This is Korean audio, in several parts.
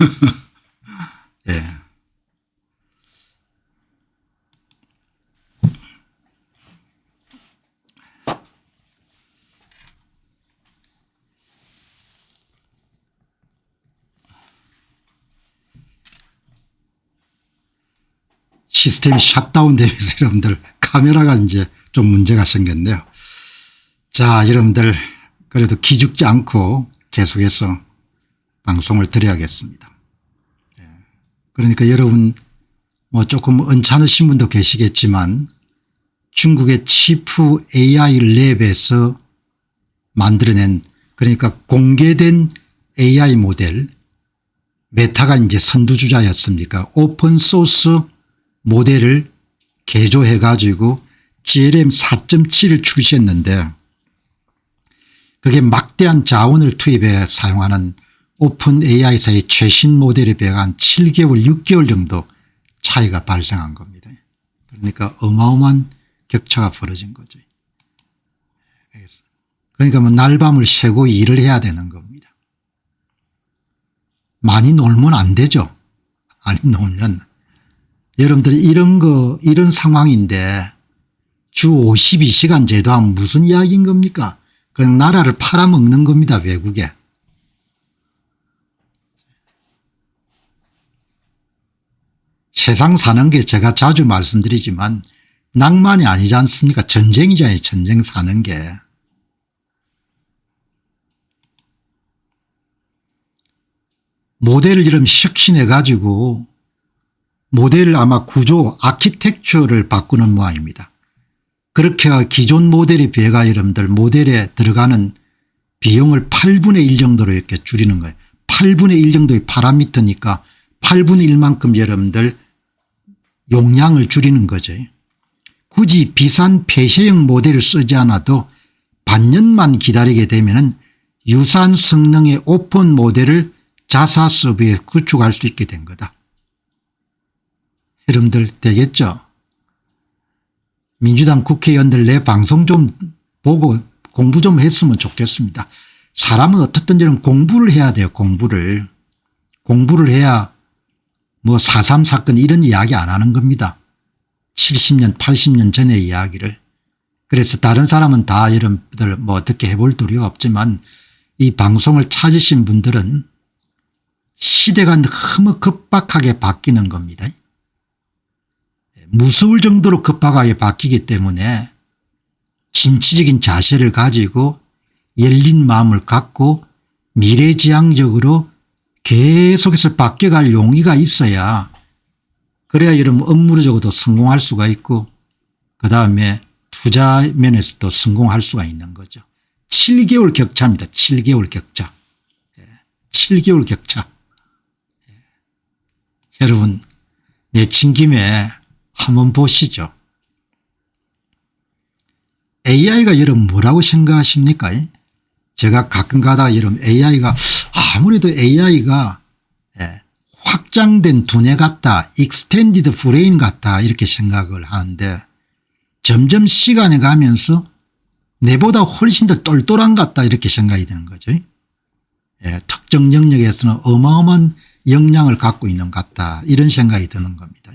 예. 시스템이 샷다운 되면서 여러분들 카메라가 이제 좀 문제가 생겼네요. 자 여러분들 그래도 기죽지 않고 계속해서 방송을 드려야겠습니다. 예. 그러니까 여러분 뭐 조금 언짢으신 분도 계시겠지만 중국의 치프 AI 랩에서 만들어낸 그러니까 공개된 AI 모델 메타가 이제 선두주자였습니까 오픈 소스 모델을 개조해 가지고 GLM 4.7을 출시했는데 그게 막대한 자원을 투입해 사용하는 오픈 AI사의 최신 모델에 비해 한 7개월 6개월 정도 차이가 발생한 겁니다. 그러니까 어마어마한 격차가 벌어진 거죠. 그러니까 뭐 날밤을 새고 일을 해야 되는 겁니다. 많이 놀면 안 되죠. 많이 놀면 여러분들 이런 거 이런 상황인데 주 52시간 제도하면 무슨 이야기인 겁니까 그냥 나라를 팔아먹는 겁니다 외국에. 세상 사는 게 제가 자주 말씀드리지만 낭만이 아니지 않습니까 전쟁이잖아요 전쟁 사는 게. 모델을 이름 혁신해 가지고 모델을 아마 구조 아키텍처를 바꾸는 모양입니다. 그렇게 기존 모델에 비해가 여러분들 모델에 들어가는 비용을 8분의 1 정도로 이렇게 줄이는 거예요. 8분의 1 정도의 파라미터니까 8분의 1만큼 여러분들 용량을 줄이는 거죠. 굳이 비싼 폐쇄형 모델을 쓰지 않아도 반년만 기다리게 되면 유사한 성능의 오픈 모델을 자사 서버에 구축할 수 있게 된 거다. 여러분들 되겠죠 민주당 국회의원들 내 방송 좀 보고 공부 좀 했으면 좋겠습니다. 사람은 어떻든지 공부를 해야 돼요 공부를. 공부를 해야 뭐 4.3 사건 이런 이야기 안 하는 겁니다. 70년 80년 전의 이야기를. 그래서 다른 사람은 다 여러분들 뭐 어떻게 해볼 도리가 없지만 이 방송을 찾으신 분들은 시대가 너무 급박하게 바뀌는 겁니다. 무서울 정도로 급박하게 바뀌기 때문에 진취적인 자세를 가지고 열린 마음을 갖고 미래지향적으로 계속해서 바뀌어갈 용의가 있어야 그래야 여러분 업무적으로도 성공할 수가 있고 그다음에 투자 면에서도 성공할 수가 있는 거죠. 7개월 격차입니다. 7개월 격차. 7개월 예, 격차. 예. 여러분 내친 김에 한번 보시죠. AI가 여러분 뭐라고 생각하십니까? 제가 가끔 가다가 여러분 AI가 아무래도 AI가 예, 확장된 두뇌 같다 익스텐디드 브레인 같다 이렇게 생각을 하는데 점점 시간이 가면서 내보다 훨씬 더 똘똘한 것 같다 이렇게 생각이 되는 거죠. 예, 특정 영역에서는 어마어마한 역량을 갖고 있는 것 같다 이런 생각이 드는 겁니다.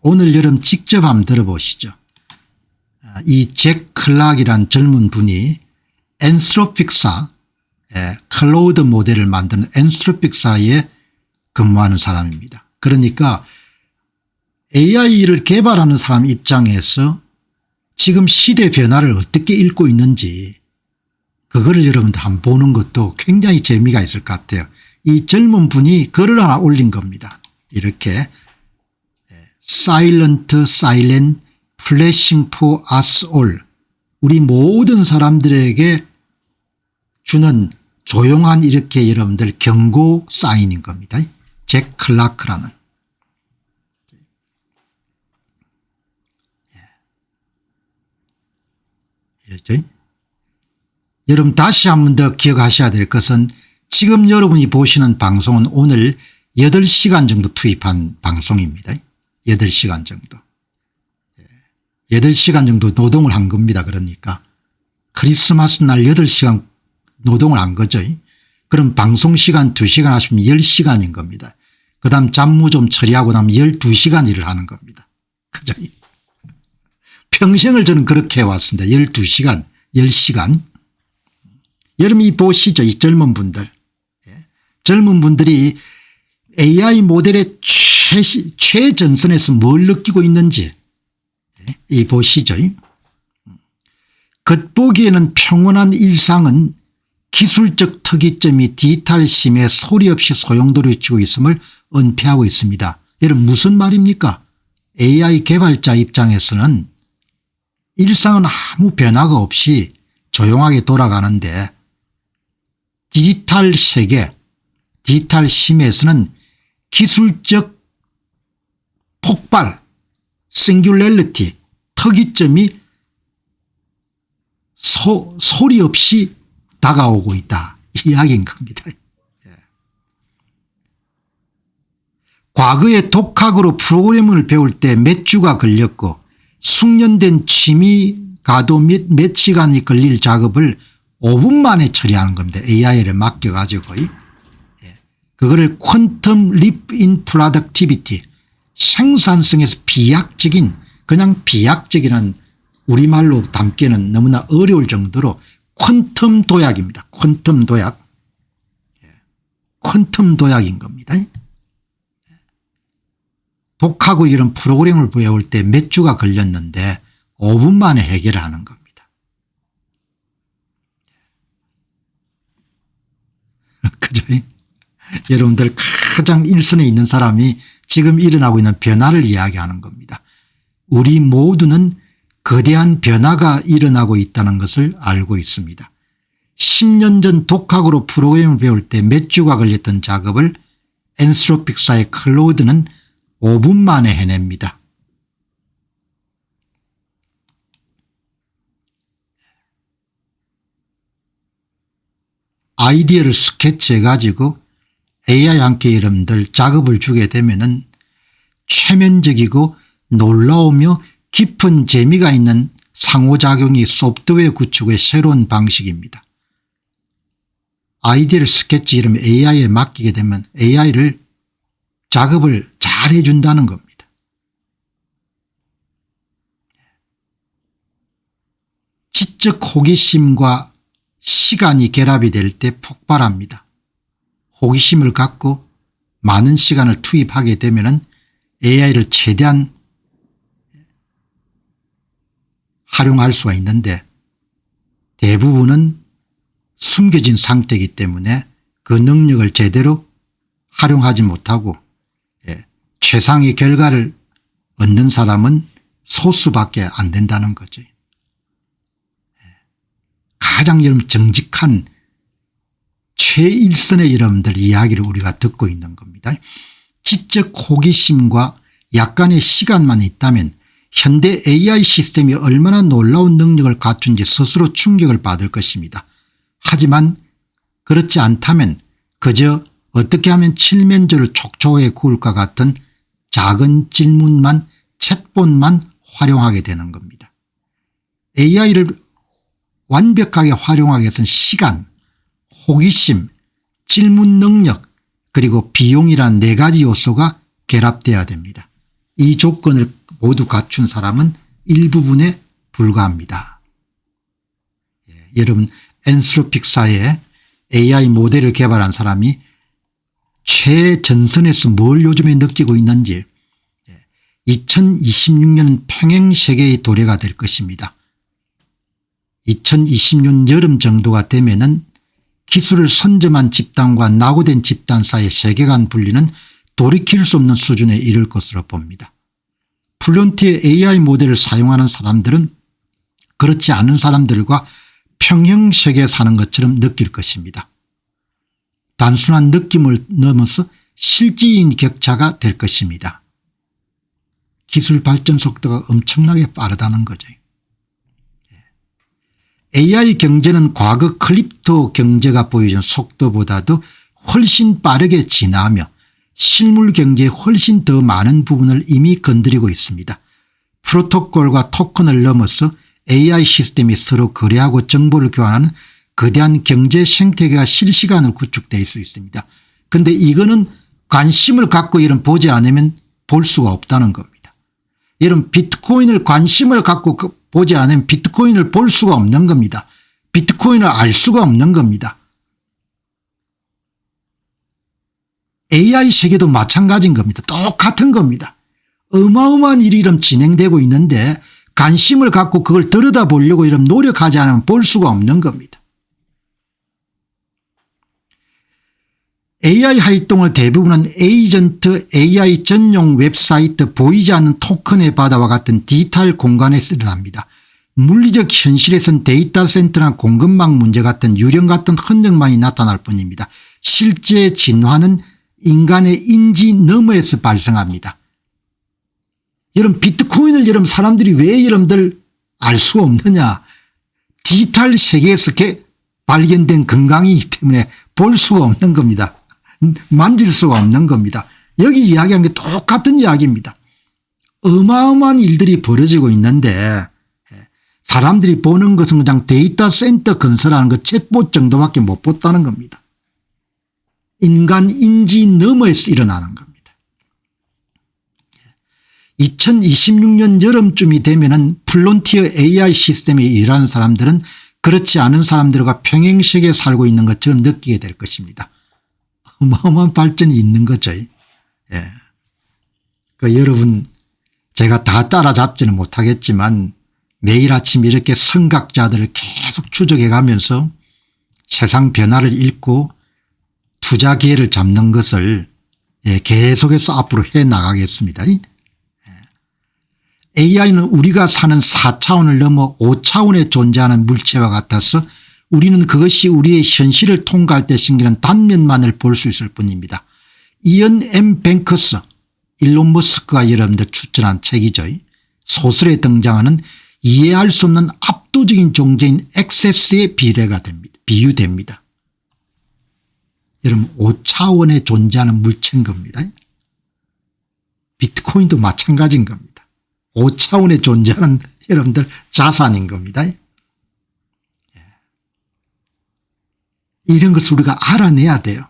오늘 여름 직접 한번 들어보시죠. 아, 이잭 클락이란 젊은 분이 엔스로픽사 클로우드 모델을 만드는 엔스로픽사에 근무하는 사람입니다. 그러니까 AI를 개발하는 사람 입장에서 지금 시대 변화를 어떻게 읽고 있는지 그거를 여러분들 한번 보는 것도 굉장히 재미가 있을 것 같아요. 이 젊은 분이 글을 하나 올린 겁니다. 이렇게 silent, silent, flashing for us all. 우리 모든 사람들에게 주는 조용한 이렇게 여러분들 경고 사인인 겁니다. 잭 클라크라는. 예. 여러분 다시 한 번 더 기억하셔야 될 것은 지금 여러분이 보시는 방송은 오늘 8시간 정도 투입한 방송입니다. 8시간 정도. 8시간 예. 정도 노동을 한 겁니다. 그러니까 크리스마스 날 8시간 노동을 한 거죠. 그럼 방송시간 2시간 하시면 10시간인 겁니다. 그 다음 잡무 좀 처리하고 나면 12시간 일을 하는 겁니다. 그죠? 평생을 저는 그렇게 해왔습니다. 12시간 10시간 여러분 이 보시죠. 이 젊은 분들 예. 젊은 분들이 AI 모델의 최, 최전선에서 뭘 느끼고 있는지 예. 이 보시죠. 겉보기에는 평온한 일상은 기술적 특이점이 디지털 심에 소리 없이 소용돌이치고 있음을 은폐하고 있습니다. 여러분 무슨 말입니까 AI 개발자 입장에서는 일상은 아무 변화가 없이 조용하게 돌아가는데 디지털 세계 디지털 심에서는 기술적 폭발 싱귤렐리티 특이점이 소, 소리 없이 다가오고 있다 이야기인 겁니다. 예. 과거에 독학으로 프로그램을 배울 때 몇 주가 걸렸고 숙련된 취미 가도 몇, 몇 시간이 걸릴 작업을 5분 만에 처리하는 겁니다. AI를 맡겨가지고. 예. 그거를 퀀텀 립인 프로덕티비티 생산성에서 비약적인 그냥 비약적이라는 우리말로 담기는 너무나 어려울 정도로 퀀텀 도약입니다. 퀀텀 도약. 예. 퀀텀 도약인 겁니다. 독하고 이런 프로그램을 배울 때 몇 주가 걸렸는데 5분 만에 해결하는 겁니다. 그죠? 여러분들 가장 일선에 있는 사람이 지금 일어나고 있는 변화를 이야기하는 겁니다. 우리 모두는 거대한 변화가 일어나고 있다는 것을 알고 있습니다. 10년 전 독학으로 프로그램을 배울 때 몇 주가 걸렸던 작업을 엔스로픽사의 클로드는 5분 만에 해냅니다. 아이디어를 스케치해 가지고 AI 함께 여러분들 작업을 주게 되면 최면적이고 놀라우며 깊은 재미가 있는 상호작용이 소프트웨어 구축의 새로운 방식입니다. 아이디어를 스케치 이름 AI에 맡기게 되면 AI를 작업을 잘 해준다는 겁니다. 지적 호기심과 시간이 결합이 될 때 폭발합니다. 호기심을 갖고 많은 시간을 투입하게 되면 AI를 최대한 활용할 수가 있는데 대부분은 숨겨진 상태이기 때문에 그 능력을 제대로 활용하지 못하고 예, 최상의 결과를 얻는 사람은 소수밖에 안 된다는 거죠. 예. 가장 여러분 정직한 최일선의 여러분들 이야기를 우리가 듣고 있는 겁니다. 지적 호기심과 약간의 시간만 있다면 현대 AI 시스템이 얼마나 놀라운 능력을 갖춘지 스스로 충격을 받을 것입니다. 하지만 그렇지 않다면 그저 어떻게 하면 칠면조를 촉촉하게 구울까 같은 작은 질문만 챗본만 활용하게 되는 겁니다. AI를 완벽하게 활용하기 위해서는 시간, 호기심, 질문 능력 그리고 비용이란 네 가지 요소가 결합돼야 됩니다. 이 조건을 모두 갖춘 사람은 일부분에 불과합니다. 예, 여러분 엔스로픽사에 AI 모델을 개발한 사람이 최전선에서 뭘 요즘에 느끼고 있는지 2026년 예, 평행세계의 도래가 될 것입니다. 2026년 여름 정도가 되면 은 기술을 선점한 집단과 낙오된 집단 사이의 세계관 분리는 돌이킬 수 없는 수준에 이를 것으로 봅니다. 플론티의 AI 모델을 사용하는 사람들은 그렇지 않은 사람들과 평형세계에 사는 것처럼 느낄 것입니다. 단순한 느낌을 넘어서 실질인 격차가 될 것입니다. 기술 발전 속도가 엄청나게 빠르다는 거죠. AI 경제는 과거 클립토 경제가 보여준 속도보다도 훨씬 빠르게 진화하며 실물 경제의 훨씬 더 많은 부분을 이미 건드리고 있습니다. 프로토콜과 토큰을 넘어서 AI 시스템이 서로 거래하고 정보를 교환하는 거대한 경제 생태계가 실시간으로 구축될 수 있습니다. 그런데 이거는 관심을 갖고 이런 보지 않으면 볼 수가 없다는 겁니다. 이런 비트코인을 관심을 갖고 그 보지 않으면 비트코인을 볼 수가 없는 겁니다. 비트코인을 알 수가 없는 겁니다. AI 세계도 마찬가지인 겁니다. 똑같은 겁니다. 어마어마한 일이 이름 진행되고 있는데 관심을 갖고 그걸 들여다보려고 이런 노력하지 않으면 볼 수가 없는 겁니다. AI 활동을 대부분은 에이전트 AI 전용 웹사이트 보이지 않는 토큰의 바다와 같은 디지털 공간에서 일어납니다. 물리적 현실에선 데이터 센터나 공급망 문제 같은 유령 같은 흔적만이 나타날 뿐입니다. 실제 진화는 인간의 인지 너머에서 발생합니다. 여러분 비트코인을 여러분 사람들이 왜 여러분들 알 수 없느냐. 디지털 세계에서 발견된 건강이기 때문에 볼 수가 없는 겁니다. 만질 수가 없는 겁니다. 여기 이야기하는 게 똑같은 이야기입니다. 어마어마한 일들이 벌어지고 있는데 사람들이 보는 것은 그냥 데이터 센터 건설하는 것 챗봇 정도밖에 못 봤다는 겁니다. 인간 인지 너머에서 일어나는 겁니다. 2026년 여름쯤이 되면은 플론티어 AI 시스템에 일하는 사람들은 그렇지 않은 사람들과 평행세계에 살고 있는 것처럼 느끼게 될 것입니다. 어마어마한 발전이 있는 거죠. 예. 그 여러분 제가 다 따라잡지는 못하겠지만 매일 아침 이렇게 선각자들을 계속 추적해 가면서 세상 변화를 읽고 투자 기회를 잡는 것을 예, 계속해서 앞으로 해 나가겠습니다. AI는 우리가 사는 4차원을 넘어 5차원에 존재하는 물체와 같아서 우리는 그것이 우리의 현실을 통과할 때 생기는 단면만을 볼 수 있을 뿐입니다. 이언 엠 뱅커스 일론 머스크가 여러분들 추천한 책이죠. 소설에 등장하는 이해할 수 없는 압도적인 존재인 엑세스의 비례가 됩니다. 비유됩니다. 여러분 5차원에 존재하는 물체인 겁니다. 비트코인도 마찬가지인 겁니다. 5차원에 존재하는 여러분들 자산인 겁니다. 이런 것을 우리가 알아내야 돼요.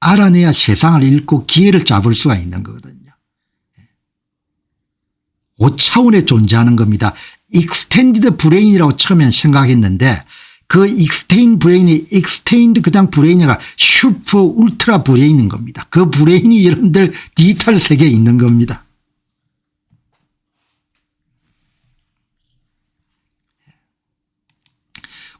알아내야 세상을 읽고 기회를 잡을 수가 있는 거거든요. 5차원에 존재하는 겁니다. 익스텐디드 브레인이라고 처음엔 생각했는데 그 익스테인 브레인이 익스테인드 그냥 브레인이가 슈퍼 울트라 브레인인 겁니다. 그 브레인이 여러분들 디지털 세계에 있는 겁니다.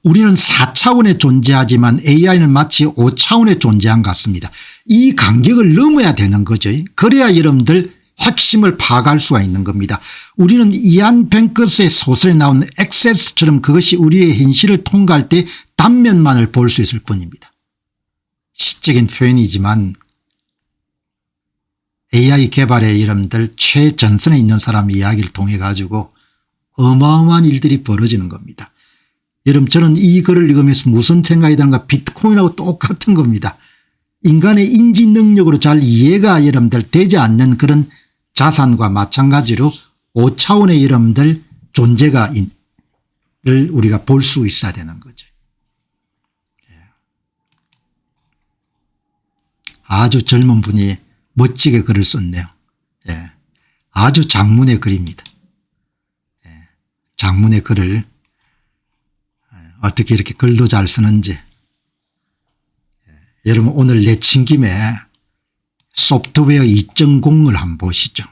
우리는 4차원에 존재하지만 AI는 마치 5차원에 존재한 것 같습니다. 이 간격을 넘어야 되는 거죠. 그래야 여러분들 핵심을 파악할 수가 있는 겁니다. 우리는 이안 뱅크스의 소설에 나온 액세스처럼 그것이 우리의 현실을 통과할 때 단면만을 볼 수 있을 뿐입니다. 시적인 표현이지만 AI 개발의 여러분들 최전선에 있는 사람 이야기를 통해 가지고 어마어마한 일들이 벌어지는 겁니다. 여러분 저는 이 글을 읽으면서 무슨 생각이 드는가 비트코인하고 똑같은 겁니다. 인간의 인지 능력으로 잘 이해가 여러분들 되지 않는 그런 자산과 마찬가지로 5차원의 여러분들 존재가 를 우리가 볼 수 있어야 되는 거죠. 예. 아주 젊은 분이 멋지게 글을 썼네요. 예. 아주 장문의 글입니다. 예. 장문의 글을 어떻게 이렇게 글도 잘 쓰는지 여러분 오늘 내친 김에 소프트웨어 2.0을 한번 보시죠.